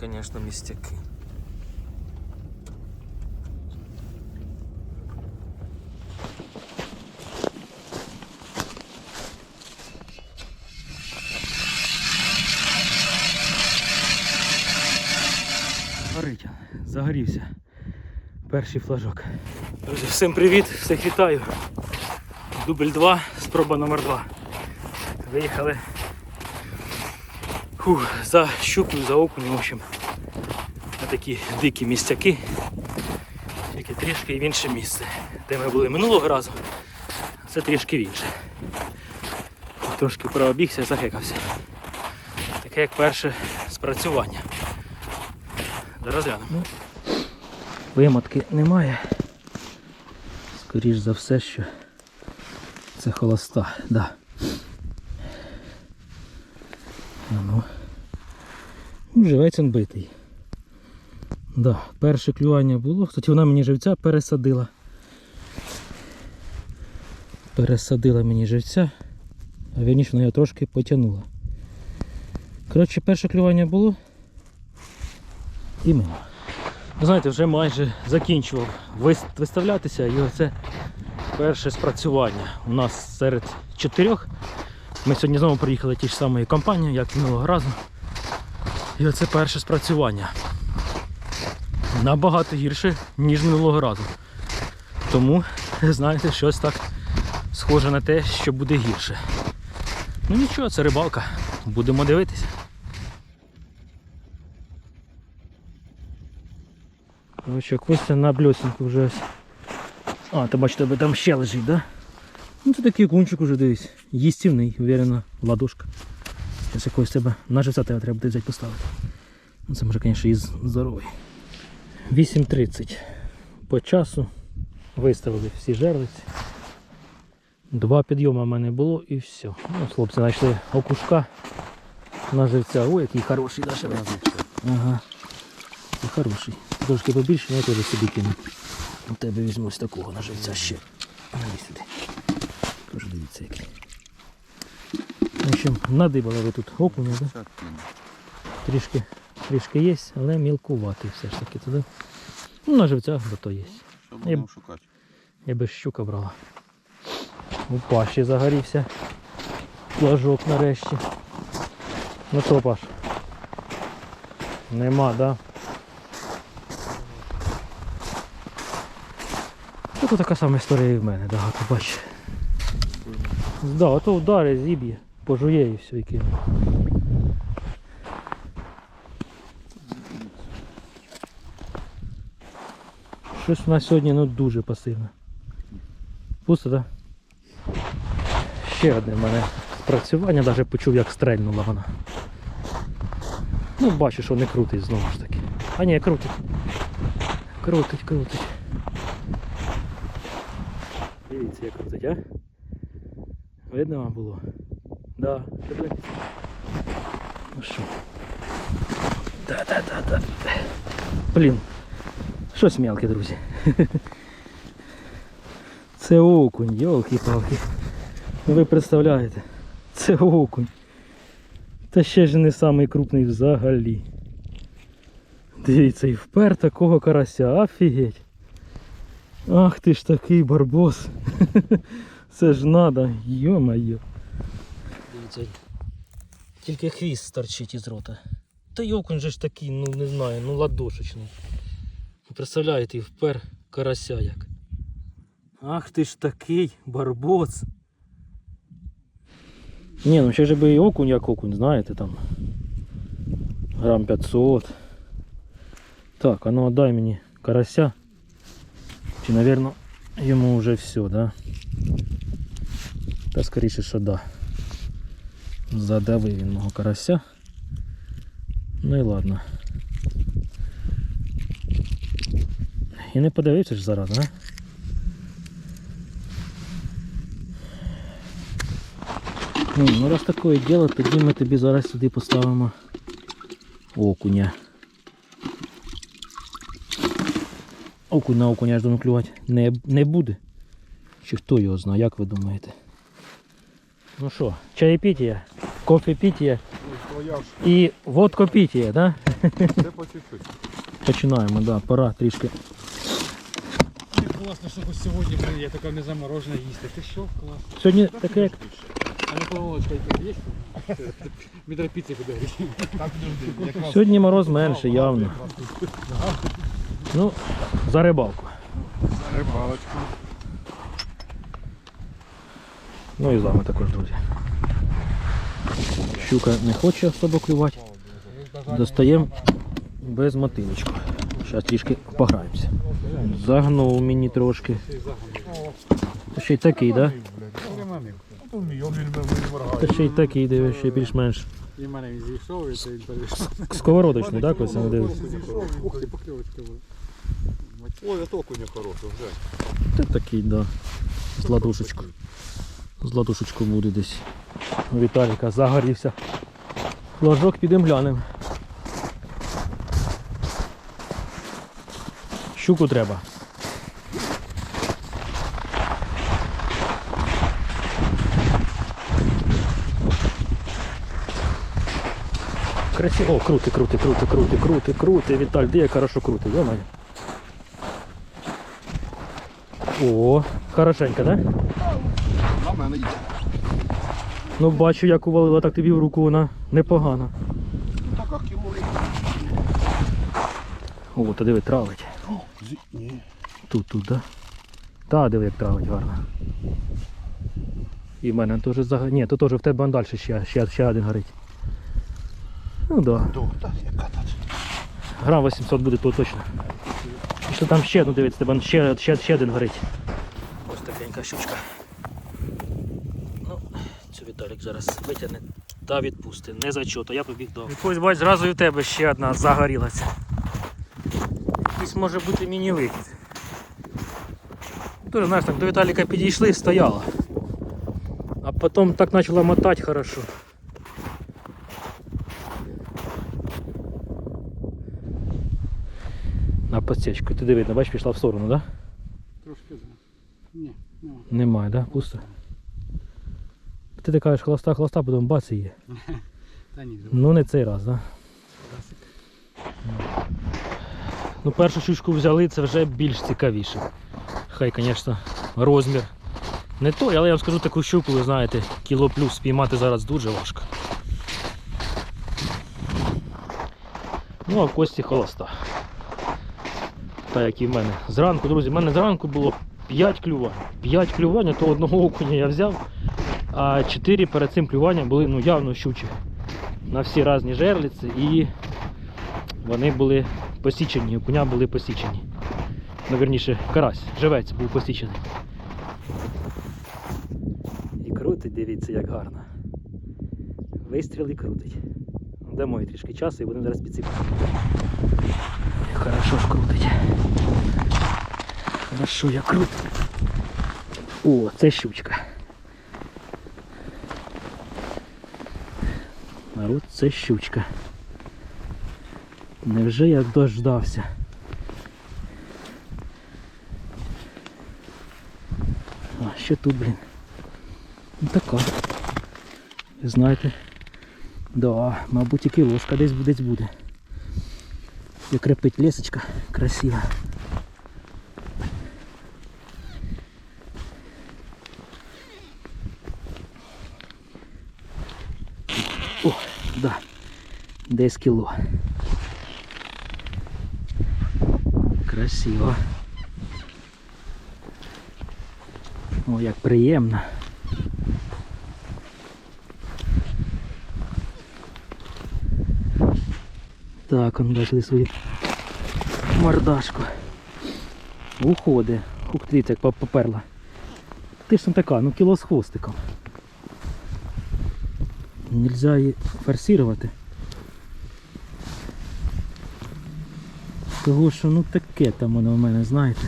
Звісно, містяки. Горить, загорівся. Перший флажок. Друзі, всім привіт, всіх вітаю. Дубль 2, спроба номер 2. Виїхали Фух, за щукою, за окунем, в общем. На такі дикі містяки. Тільки трішки в інше місце. Де ми були минулого разу, це трішки в інше. Трошки пробігся, захекався. Таке як перше спрацювання. Зараз глянемо. Вимотки немає. Скоріш за все, що це холоста, да. А ну. Ну, Живець він битий. Да, перше клювання було. Кстати, вона мені живця пересадила. Пересадила мені живця, а вірніше вона його трошки потягнула. Коротше, перше клювання було. І мимо. Ви знаєте, вже майже закінчував виставлятися і оце перше спрацювання. У нас серед чотирьох. Ми сьогодні знову приїхали ті ж самої компанії, як минулого разу. І оце перше спрацювання. Набагато гірше, ніж минулого разу. Тому, знаєте, щось так схоже на те, що буде гірше. Ну нічого, це рибалка. Будемо дивитися. Короче, Костя на бльосінку вже ось. А, ти бачиш, тебе там ще лежить, да? Ну це такий кунчик уже дивись. Їстівний, уверенно, ладошка. Зараз якогось тебе на живця тебе треба буде взяти поставити. Ну це може, звісно, і здоровий. 8.30 по часу виставили всі жерлиці. Два підйоми в мене було і все. Ну, хлопці знайшли окушка на живця. Ой, який хороший наш. Ага. І хороший. Трошки побільше, я теж собі кину. У тебе візьму ось такого на живця ще. Іди сюди. Тож дивіться який. В общем, надибали ви тут окуня, да? Трішки, трішки є, але мілкуватий все ж таки туди. Ну, на живцях зато є. Що будемо шукати? Я би щука брала. У Паші загорівся. Флажок нарешті. Ну що, Паш? Нема, да? Тут така сама історія і в мене, да, ти бачиш. Да, а то удари зіб'є, пожує і все, і кине. Щось у нас сьогодні ну, дуже пасивно. Пусто, так? Ще одне в мене спрацювання, навіть почув, як стрельнула вона. Ну, бачу, що не крутить знову ж таки. А ні, крутить. Крутить, крутить. Дивіться, як крутить, а? Видно вам було? Да, шибленький. Ну що? Да-да-да-да. Блін. Щось мелке, друзі. Це окунь, йолки-палки. Ви представляєте, це окунь. Та ще ж не самий крупний взагалі. Дивіться, і впер такого карася, офігеть. Ах ти ж такий барбос. Це ж надо, йо-моє. Дивіться, тільки хвіст старчить із рота. Та й окунь же ж такий, ну не знаю, ну ладошечний. Представляєте, і впер карася як. Ах ти ж такий барбоц. Ні, ну ще ж би і окунь як окунь, знаєте, там. Грам 500. Так, а ну дай мені карася. Чи, напевно, йому вже все, да? Та скоріше, що да. Задавив він мого карася. Ну і ладно. І не подивився ж зараз, а? Ну, раз таке діло, тоді ми тобі зараз сюди поставимо окуня. Окунь на окуня аж думаю клювати не, не буде. Чи хто його знає, як ви думаєте? Ну що, чаєпітія, кофепітія і водкопітія, да? Це по чуть-чуть. Починаємо, да, пора трішки. Класно, що хоч сьогодні блин, я така не заморожена їсти. Ти що? Клас. Сьогодні таке як А микроволочка тут є? Метро піці буде гріти. Так, подожди. Якраз Сьогодні мороз менше, явно. Ну, за рибалку. рибалочку. Ну і з вами також, друзі. Щука не хоче особо клювати. Достаємо без мотилочку. Зараз трішки пограємося. Загнув мені трошки. Та ще й такий, так? Да? Та ще й такий, дивись, ще більш-менш. І мене він зійшов, і це він перейшов. Сковородочний, так? Ось я дивлюсь. Ух ти, покльовочка була. Ой, от окуня хороший, вже. Та такий, да. З ладошечкою. З ладошечкою буде десь. Віталіка загорівся. Флажок підемо глянемо. Щуку треба. Красиво. О, крути, крути, крути, крути, крути, крути. Віталь, де я хорошо крути, йомаю. О, хорошенько, да? Ну бачу, як увалила, так тобі в руку вона непогана. Так як йому О, то диви, травить. Тут, тут, да? Та, диви, як травить гарно. І в мене теж заг... Ні, то теж в тебе далі ще, ще, ще один горить. Ну да. Так? Грам 800 буде то точно. І Що там ще, ну дивіться, тебе ще, ще, ще один горить. Ось такенька щучка. Ну, цю Віталік зараз витягне та відпусти. Не зачото, я побіг до. Якось бач, зразу і в тебе ще одна загорілася. Якийсь може бути міні-вихід. Тоже, знаєш, так до Віталіка підійшли, стояла. А потім так почала мотати хорошо. На подсечку. Ти диви, бачиш, пішла в сторону, так? Да? Трошки. Ні, нема. Немає, да? Пусто. Ти ти кажеш хлоста, хлоста, потім бац і є. Та ні, Ну не цей раз, да? Ну першу щучку взяли, це вже більш цікавіше. Хай, звісно, розмір. Не той, але я вам скажу таку щуку, ви знаєте, кіло плюс спіймати зараз дуже важко. Ну а в кості холоста. Так як і в мене. Зранку, друзі, в мене зранку було 5 клювань. 5 клювань, а то одного окуня я взяв, а 4 перед цим клювання були ну, явно щучі. На всі різні жерлиці і вони були посічені, окуня були посічені. Ну, верніше, карась, живець був посічений. І крутить, дивіться, як гарно. Вистріл і крутить. Дамо їй трішки часу і будемо зараз підсипати. Хорошо ж крутить. Хорошо, як крутить. О, це щучка. Народ, це щучка. Невже я дождався? А, що тут, блін? Ну така. Знаєте. Да, мабуть і кілошка десь, десь буде. І крепить лесочка красива. О, да. Десь кіло. Красиво. О, як приємно. Так, он бачили свою мордашку. Уходить. Хух, дивіться, як поперла. Ти ж там така, ну кіло з хвостиком. Нельзя її форсувати. Того що ну таке там воно в мене, знаєте.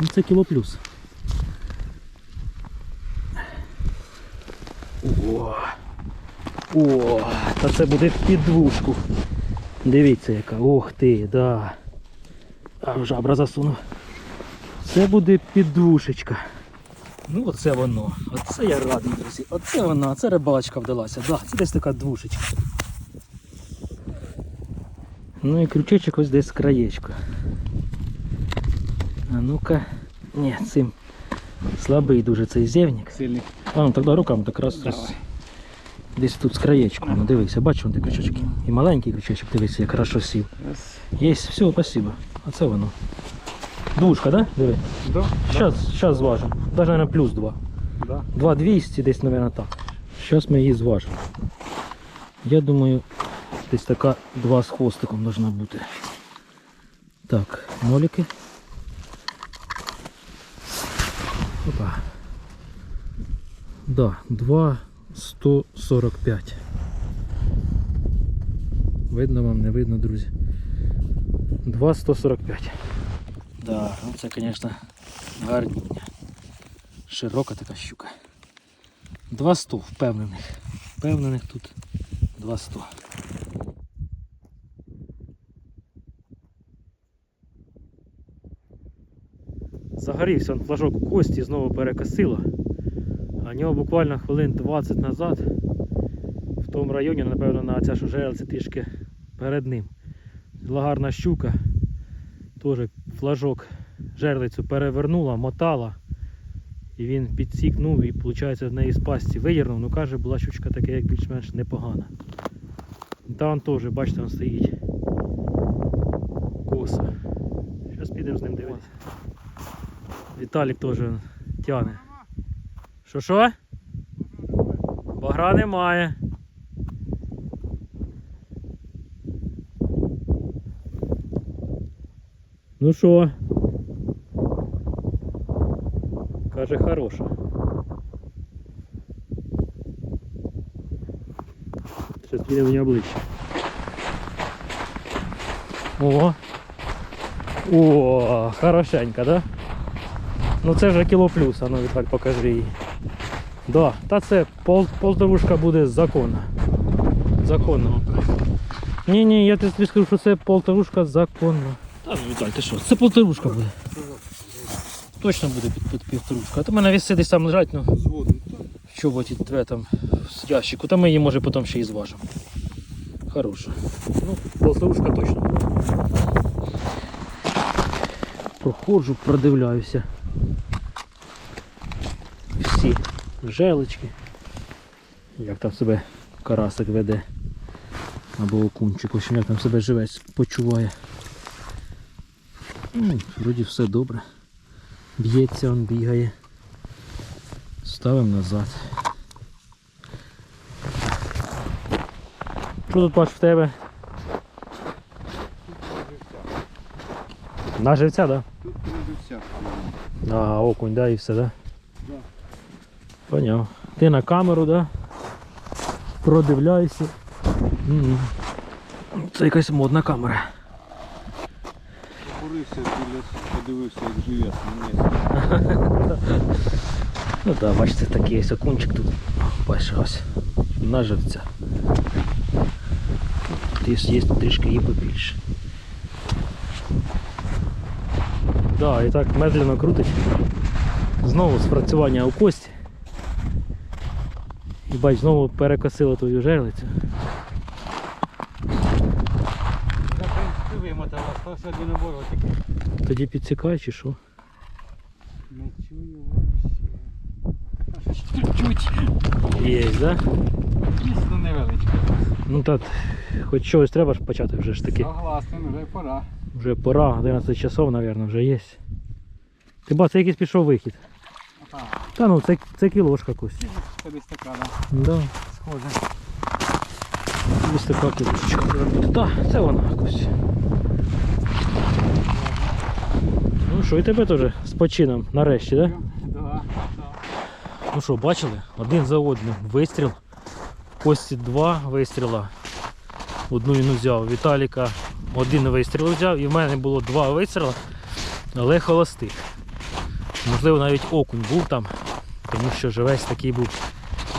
Ну це кіло плюс. О, о, та це буде під двушку. Дивіться яка. Ох ти, да. А жабра засунув. Це буде піддвушечка. Ну оце воно. Оце я радий, друзі. Оце воно, оце рибалочка вдалася. Да, це десь така двушечка. Ну і крючечок ось десь з краєчку. А ну-ка. Ні, цим слабий дуже цей зевник. Сильний. А ну тоді руками так раз. ось. Десь тут з краєчком. Ну дивися, бачиш, де крючочки. І маленький крючочок, дивися, як хорошо сів. Є, все, спасибо. А це воно. Душка, да? Диви. Да? Сейчас, сейчас зважим. Даже, наверное, плюс 2. Да. 2200 десь, наверное, так. Сейчас ми її зважимо. Я думаю, десь така 2 з хвостиком должна бути. Так, моліки. Опа. Да, 2 145. Видно вам, не видно, друзі. 2 145. Да, ну це, звісно, гарніння. Широка така щука. 200 впевнених. Впевнених тут 200. Загорівся он флажок у кості, знову перекосило. А нього буквально хвилин 20 назад в тому районі, напевно, на ця ж трішки перед ним. Була гарна щука. Теж флажок жерлицю перевернула, мотала. І він підсікнув і, виходить, з неї з пасті виїрнув. Ну каже, була щучка така, як більш-менш непогана. Та он теж, бачите, він стоїть. Коса. Зараз підемо з ним дивитися. Віталік теж он тягне. Що що? Багра немає. Ну що? Каже, хороша. Зараз підемо мені обличчя. О! О, хорошенька, да? Ну це вже кіло плюс, а ну Віталь, покажи її. Да, та це пол, полторушка буде законна. Законно. Ні, ні, я тобі скажу, що це полторушка законна. Та ну Віталь, ти що? Це полторушка буде. Точно буде під, під півторушка. А то в мене віси десь там лежать, ну в чоботі тве там в ящику, та ми її може потім ще і зважимо. Хороша. Ну, полторушка точно буде. Проходжу, продивляюся. Всі желечки. Як там себе карасик веде. Або окунчик, общем, як там себе живець почуває. Ну, вроді все добре. Б'ється, он бігає. Ставимо назад. Що тут бачиш в тебе? На живця, так? Да? А, окунь, да, і все, да? Да. Поняв. Ти на камеру, да? Продивляйся. М. Це якась модна камера. Подивився, як живе. Ну так, бачите, такий ось окунчик тут. Бачиш, ось. Наживця. Тут є трішки і побільше. Да, і так медленно крутить. Знову спрацювання у кості. І бач, знову перекосило твою жерлицю. Стався один набор отакий. Тоді підсікай чи що? Не чую вообще. Чуть-чуть. Є, да? Дійсно невеличке. Ну так, хоч чогось треба ж почати вже ж таки. Согласен, вже пора. Вже пора, 11 часов, мабуть, вже є. Ти ба, це якийсь пішов вихід. Ага, Та ну, це, це кілошка кость. це десь така, да. Да, Схоже. ось така кілошечка. Так, це вона кость. Ну що, і тебе теж з почином нарешті, так? Да? Да, да. Ну що, бачили? Один за одним вистріл. Кості два вистріла. Одну він взяв. Віталіка один вистріл взяв і в мене було два вистріла, але холостих. Можливо, навіть окунь був там, тому що живець такий був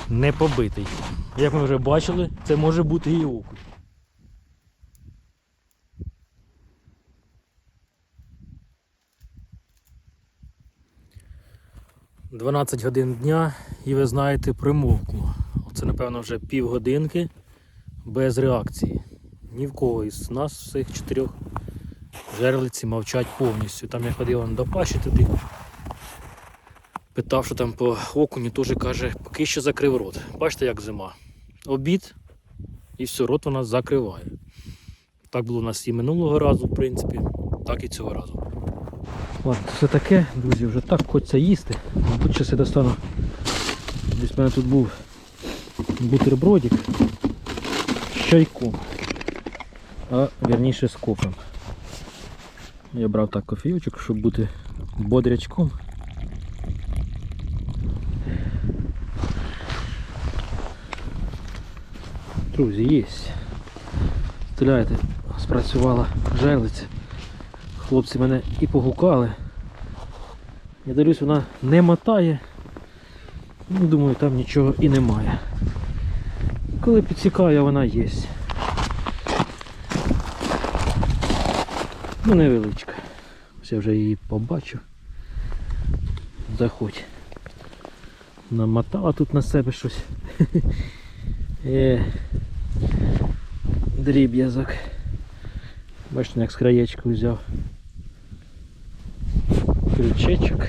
не побитий. Як ми вже бачили, це може бути і окунь. 12 годин дня і ви знаєте примовку. Це, напевно, вже півгодинки без реакції. Ні в кого із нас всіх чотирьох жерлиці мовчать повністю. Там я ходив до паші туди. Питав, що там по окуні, теж каже, поки що закрив рот. Бачите, як зима. Обід і все, рот вона закриває. Так було у нас і минулого разу, в принципі, так і цього разу. Ладно, все таке, друзі, вже так хочеться їсти. Мабуть, зараз я достану. Десь в мене тут був бутербродик з чайком. А вірніше з кофем. Я брав так кофійочок, щоб бути бодрячком. Друзі, є. Стріляєте, спрацювала жерлиця. Хлопці мене і погукали. Я дивлюсь, вона не мотає. Ну, думаю, там нічого і немає. Коли підсікаю, вона є. Ну, невеличка. Ось я вже її побачив. Заходь. Намотала тут на себе щось. Е, дріб'язок. Бачите, як з краєчку взяв. Крючечок.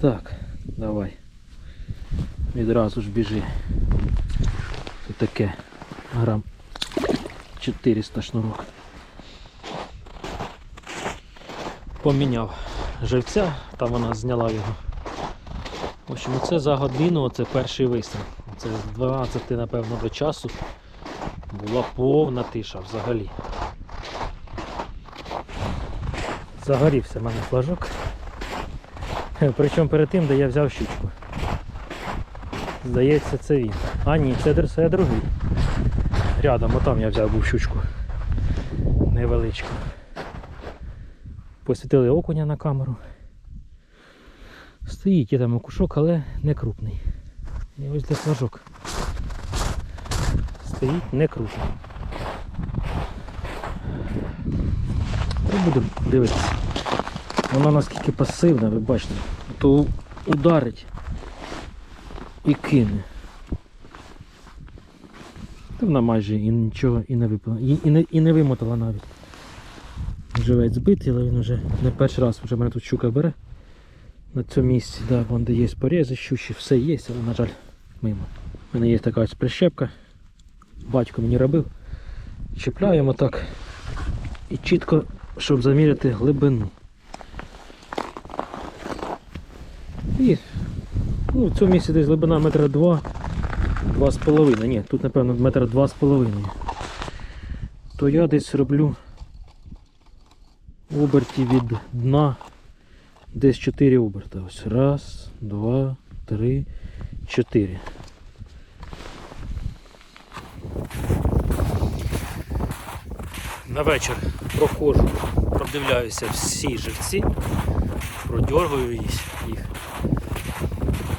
Так, давай. Відразу ж біжи. Це таке грам 400 шнурок. Поміняв живця, там вона зняла його. В общем, це за годину, це перший вистріл. Це з 12, напевно, до часу була повна тиша взагалі. Загорівся в мене флажок. Причому перед тим, де я взяв щучку. Здається, це він. А ні, це, це другий. Рядом, отам я взяв був щучку. Невеличку. Посвітили окуня на камеру. Стоїть є там окушок, але не крупний. І ось де флажок. Стоїть не крупний. Та будемо дивитися. Вона наскільки пасивна, ви бачите, то ударить і кине. Вона майже і нічого і не випала. І, і, не, і не вимотала навіть. Живець збитий, але він вже не перший раз вже мене тут щука бере. На цьому місці, да, вон де є порізи, щучі, все є, але на жаль, мимо. У мене є така ось прищепка. Батько мені робив. Чіпляємо так і чітко, щоб заміряти глибину. І ну, в цьому місці десь глибина метра два, два з половиною. Ні, тут напевно метра два з половиною. То я десь роблю оберті від дна десь 4 оберта. Ось раз, два, три, чотири. На вечір проходжу, продивляюся всі живці, продьоргую їх.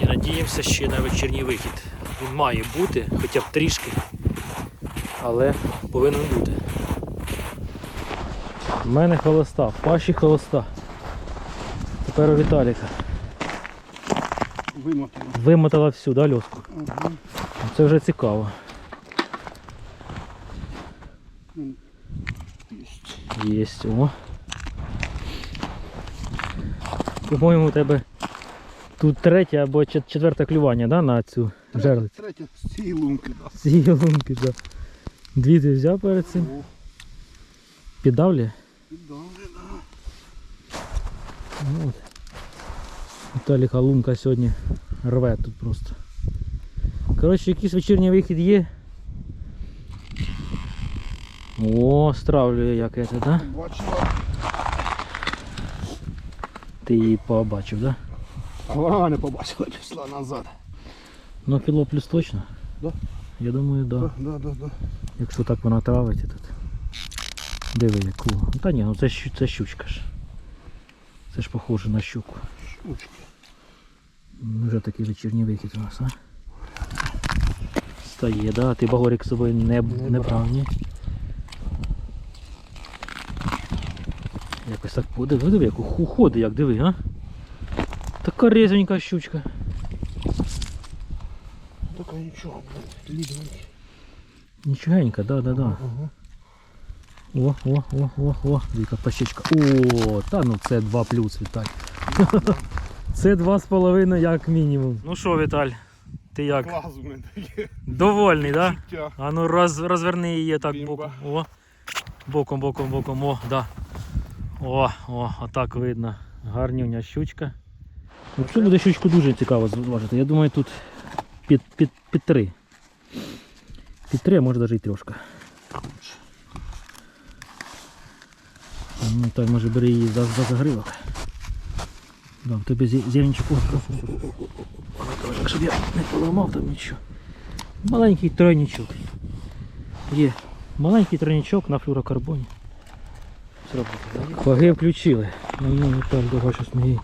І надіємося ще на вечірній вихід. Він має бути, хоча б трішки, але повинен бути. У мене холоста, в паші холоста. Тепер у Віталіка. Вимотано. Вимотала всю, да, льоску? Ага. Це вже цікаво. Єсть, о. По-моєму, у тебе тут третє або чет- четверте клювання, да, на цю жерлицю. Третя з цієї лунки, да. Ці лунки, да. Дві ти взяв перед цим. О, Піддавлює? добре, да. Ну, от. Віталіка лунка сьогодні рве тут просто. Коротше, якийсь вечірній вихід є. О, стравлює як це, да? Бачила. Ти її побачив, да? А вона не побачила, пішла назад. Ну кіло плюс точно? Да. Я думаю, да. Да, да, да, да. Якщо так вона травить тут. Диви яку. Ну, та ні, ну це, щу- це щучка ж. Це ж похоже на щуку. Щучки. Ну, Вже такий вечірній вихід у нас, а? Стає, да? Ти багорик з собою не, не, Не брав, ні? Якось так подиви, диви, як уходить, як диви, а? Така резвенька щучка. Така нічого, блядь. Нічогенька, да, да, да. Ага. О, о, о, о, о, дика пащичка. О, та ну це 2 плюс, Віталь. Це 2,5 як мінімум. Ну що, Віталь, ти як? Клас у мене таке Довольний, так? Да? А ну роз, розверни її так Бімба. боком. О. Боком, боком, боком. О, да. О, о, отак видно. Гарнюня щучка. Взагалі буде щучку дуже цікаво зважити. Я думаю, тут під, під, під три. Під три, а може навіть і трошка. Ну так, може бери її за, за загривок. Да, в тебе зі- зеленчик. О, о, о, о, о, о. Але так, щоб я не поламав там нічого. Маленький тройничок. Є. Маленький тройничок на флюрокарбоні. Ваги включили. Ну, ну там довго щось мені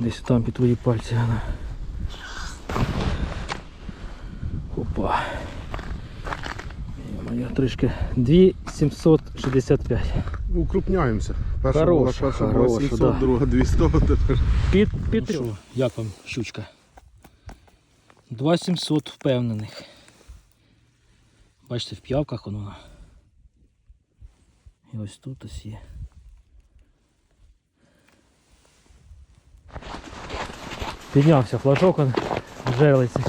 десь там під твої пальці. Вона. Опа. Моя трішки 2765. Укрупняємося. Перша Хороша, була перша хороша, 700, да. друга 200, тепер. Під, під трьох. Як вам щучка? 2700 впевнених. Бачите, в п'явках воно. І ось тут ось є. Піднявся флажок он в жерлиці.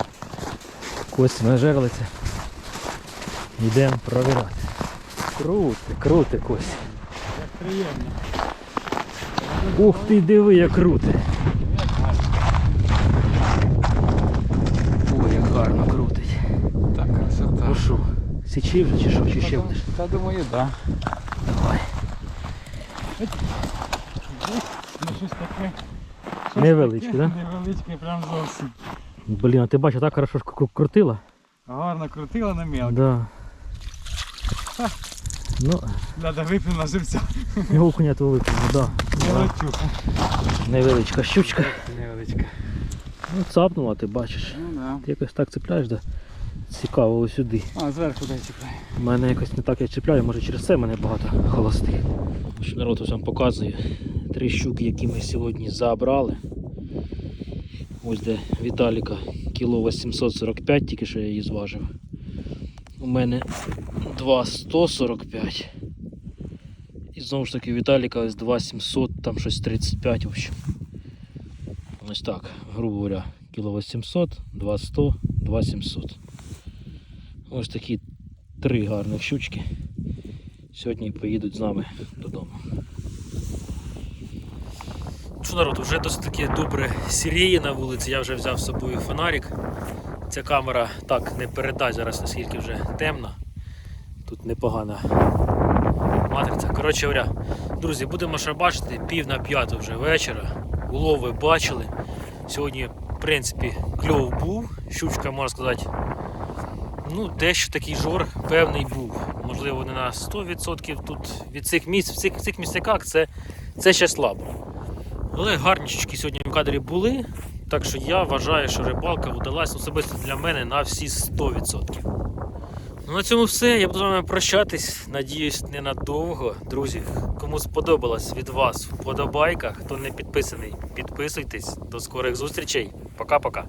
Кості на жерлиці. Йдемо провіряти. Круте, круте Костя. Приємно. Ух ти, диви, як круте. Ой, як гарно крутить. Так, красота. Ну що, січи вже чи що, чи ще будеш? Та думаю, так. Давай. Ну щось таке. Невеличке, таке да? Невеличке, прям зовсім. Блін, а ти бачиш, так хорошо ж крутила? Гарно крутила на мелко. Да. Ну, Надо випив на живця. окуня то випив, да. да. Невеличка. Невеличка щучка. Невеличка. Ну, цапнула, ти бачиш. Ну да. Ти якось так цепляєш, да? Цікаво ось сюди. А, зверху дай чіпляй. У мене якось не так я чіпляю, може через це мене багато холостих. Що народ ось вам показую. Три щуки, які ми сьогодні забрали. Ось де Віталіка кіло 845, тільки що я її зважив. У мене 2,145. І знову ж таки Віталіка ось 2,700, там щось 35 в общем. Ось так, грубо говоря, кіло 800, 2,100, 2,700. Ось такі три гарних щучки. Сьогодні поїдуть з нами додому. Народ, вже досить таки добре сіріє на вулиці. Я вже взяв з собою фонарик. Ця камера так не передасть зараз, наскільки вже темно. Тут непогана матриця. Коротше говоря, друзі, будемо ще бачити пів на п'яту вже вечора. Улов ви бачили. Сьогодні, в принципі, кльов був. Щучка, можна сказати, Ну, дещо такий жор певний був. Можливо, не на 100% тут від цих місць, в цих, в цих місцяках це, це ще слабо. Але гарні щучки сьогодні в кадрі були. Так що я вважаю, що рибалка вдалась особисто для мене на всі 100%. Ну, на цьому все. Я буду з вами прощатись. Надіюсь, ненадовго. Друзі, кому сподобалось від вас вподобайка, хто не підписаний, підписуйтесь. До скорих зустрічей. Пока-пока.